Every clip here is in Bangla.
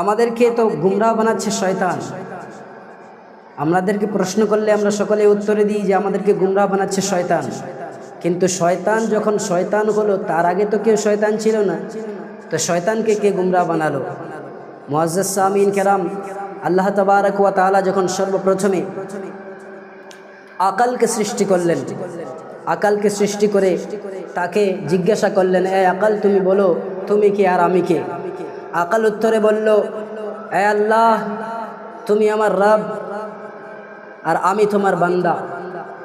আমাদেরকে তো গুমরাহ বানাচ্ছে শয়তান। আমাদেরকে প্রশ্ন করলে আমরা সকলে উত্তরে দিই যে আমাদেরকে গুমরাহ বানাচ্ছে শয়তান। কিন্তু শয়তান যখন শয়তান হলো, তার আগে তো কেউ শয়তান ছিল না। তো শয়তানকে কে গুমরাহ বানালো? মোয়াজ্জ সামিন কেরাম, আল্লাহ তবারক ওয়া তাআলা যখন সর্বপ্রথমে আকালকে সৃষ্টি করলেন, আকালকে সৃষ্টি করে তাকে জিজ্ঞাসা করলেন, এ আকাল, তুমি বলো, তুমি কে আর আমি কে? আকাল উত্তরে বলল, এ আল্লাহ, তুমি আমার রব আর আমি তোমার বান্দা।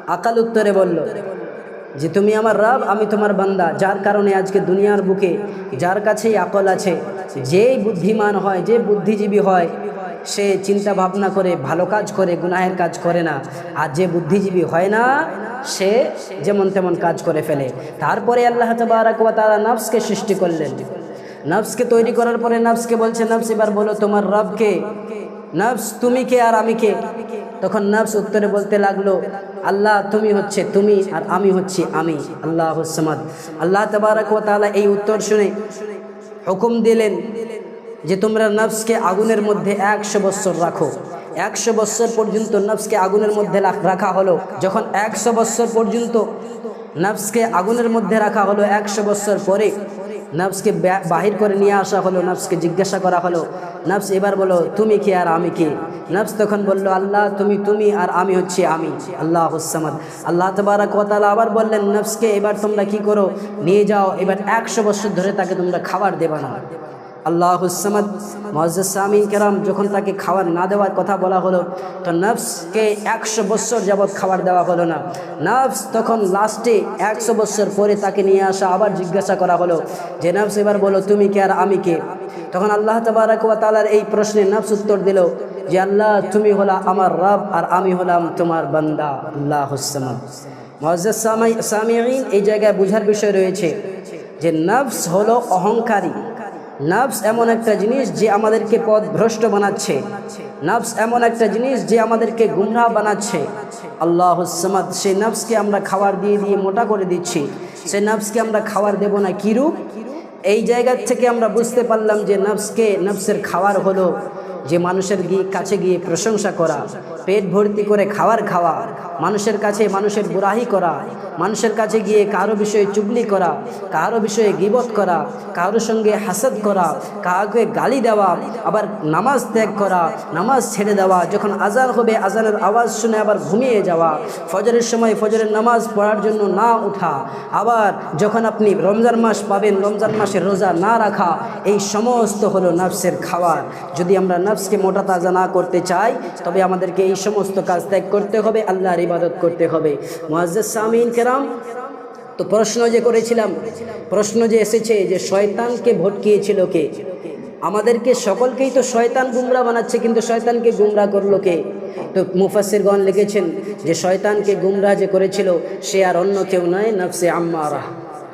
আকাল উত্তরে বলল, যে তুমি আমার রব, আমি তোমার বান্দা। যার কারণে আজকে দুনিয়ার বুকে যার কাছেই আকল আছে, যেই বুদ্ধিমান হয়, যে বুদ্ধিজীবী হয়, সে চিন্তা ভাবনা করে, ভালো কাজ করে, গুনাহের কাজ করে না। আর যে বুদ্ধিজীবী হয় না, সে যেমন তেমন কাজ করে ফেলে। তারপরে আল্লাহ তবারক তাআলা নফসকে সৃষ্টি করলেন। নফসকে তৈরি করার পরে নফসকে বলছে, নফস, এবার বলো তোমার রবকে। নফস, তুমি কে আর আমি কে? তখন নফস উত্তরে বলতে লাগল, আল্লাহ, তুমি হচ্ছে তুমি আর আমি হচ্ছি আমি। আল্লাহ হুসমাদ আল্লাহ তবারক ওয়া তালা এই উত্তর শুনে হুকুম দিলেন যে, তোমরা নফসকে আগুনের মধ্যে একশো বৎসর রাখো। একশো বৎসর পর্যন্ত নফসকে আগুনের মধ্যে রাখা হলো। যখন একশো বৎসর পর্যন্ত নফসকে আগুনের মধ্যে রাখা হলো, একশো বৎসর পরে নফসকে বাহির করে নিয়ে আসা হলো, নফসকে জিজ্ঞাসা করা হলো। নফস এবার বলো তুমি কি আর আমি কি? নফস তখন বলল, আল্লাহ, তুমি তুমি আর আমি হচ্ছি আমি, আল্লাহ হুসামাদ আল্লাহ তবারক কতাল আবার বললেন, নফসকে এবার তোমরা কি করো? নিয়ে যাও, এবার একশো বছর ধরে তাকে তোমরা খাবার দেবা না। আল্লাহ হুসামাদ মহাজ্জাদ সামিন কেরাম যখন তাকে খাবার না দেওয়ার কথা বলা হলো, তো নফসকে একশো বছর যাবৎ খাবার দেওয়া হলো না। নফস তখন লাস্টে একশো বছর পরে তাকে নিয়ে আসা আবার জিজ্ঞাসা করা হলো, যে নফস এবার বলো, তুমি কে আর আমি কে? তখন আল্লাহ তবারক ওয়া তাআলার এই প্রশ্নে নফস উত্তর দিল, যে আল্লাহ, তুমি হলা আমার রব আর আমি হলাম তোমার বান্দা, আল্লাহ হুসামাদ মহাজ্জাদ সামাই সামিন এই জায়গায় বুঝার বিষয় রয়েছে যে নফস হলো অহংকারী। নাফস এমন একটা জিনিস যে আমাদেরকে পথ ভ্রষ্ট বানাচ্ছে। নাফস এমন একটা জিনিস যে আমাদেরকে গুমরা বানাচ্ছে। আল্লাহ হুসামাদ সেই নাফসকে আমরা খাবার দিয়ে দিয়ে মোটা করে দিচ্ছি। সেই নাফসকে আমরা খাবার দেব না কিরূপ এই জায়গার থেকে আমরা বুঝতে পারলাম যে নাফসকে নাফসের খাবার হলো যে মানুষের গিয়ে কাছে গিয়ে প্রশংসা করা, পেট ভর্তি করে খাওয়ার খাওয়া, মানুষের কাছে মানুষের বুরাহি করা, মানুষের কাছে গিয়ে কারও বিষয়ে চুগলি করা, কারও বিষয়ে গিবত করা কারোর সঙ্গে হাসদ করা, কাউকে গালি দেওয়া, আবার নামাজ ত্যাগ করা, নামাজ ছেড়ে দেওয়া, যখন আজান হবে, আজানের আওয়াজ শুনে আবার ঘুমিয়ে যাওয়া, ফজরের সময় ফজরের নামাজ পড়ার জন্য না ওঠা আবার যখন আপনি রমজান মাস পাবেন, রমজান মাসে রোজা না রাখা, এই সমস্ত হলো নফসের খাওয়ার। যদি আমরা নফসকে মোটা তাজা না করতে চাই তবে আমাদেরকে এই সমস্ত কাজ ত্যাগ করতে হবে, আল্লাহর ইবাদত করতে হবে। মুআজ্জাজ সামিন কেরাম, তো প্রশ্ন যে করেছিলাম, প্রশ্ন যে এসেছে যে শয়তানকে ভটকিয়েছিল কে? আমাদেরকে সকলকেই তো শয়তান গুমরা বানাচ্ছে, কিন্তু শয়তানকে গুমরা করল কে? তো মুফাসিরগণ লিখেছেন যে শয়তানকে গুমরা যে করেছিল, সে আর অন্য কেউ নয়, নফসে আম্মারা।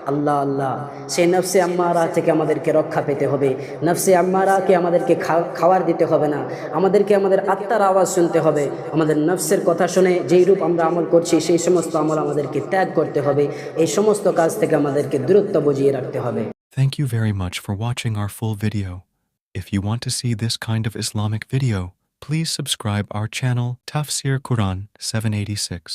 আল্লাহ আল্লাহ। সেই নফসে আম্মারা থেকে আমাদেরকে রক্ষা পেতে হবে। নফসে আম্মারাকে আমাদেরকে খা- খাবার দিতে হবে না। আমাদেরকে আমাদের আত্মার আওয়াজ শুনতে হবে। আমাদের নফসের কথা শুনে যেই রূপ আমরা আমল করছি সেই সমস্ত আমল আমাদেরকে ত্যাগ করতে হবে। এই সমস্ত কাজ থেকে আমাদেরকে দূরত্ব বুঝিয়ে রাখতে হবে। Thank you very much for watching our full video. If you want to see this kind of Islamic video, please subscribe our channel Tafsir Quran 786.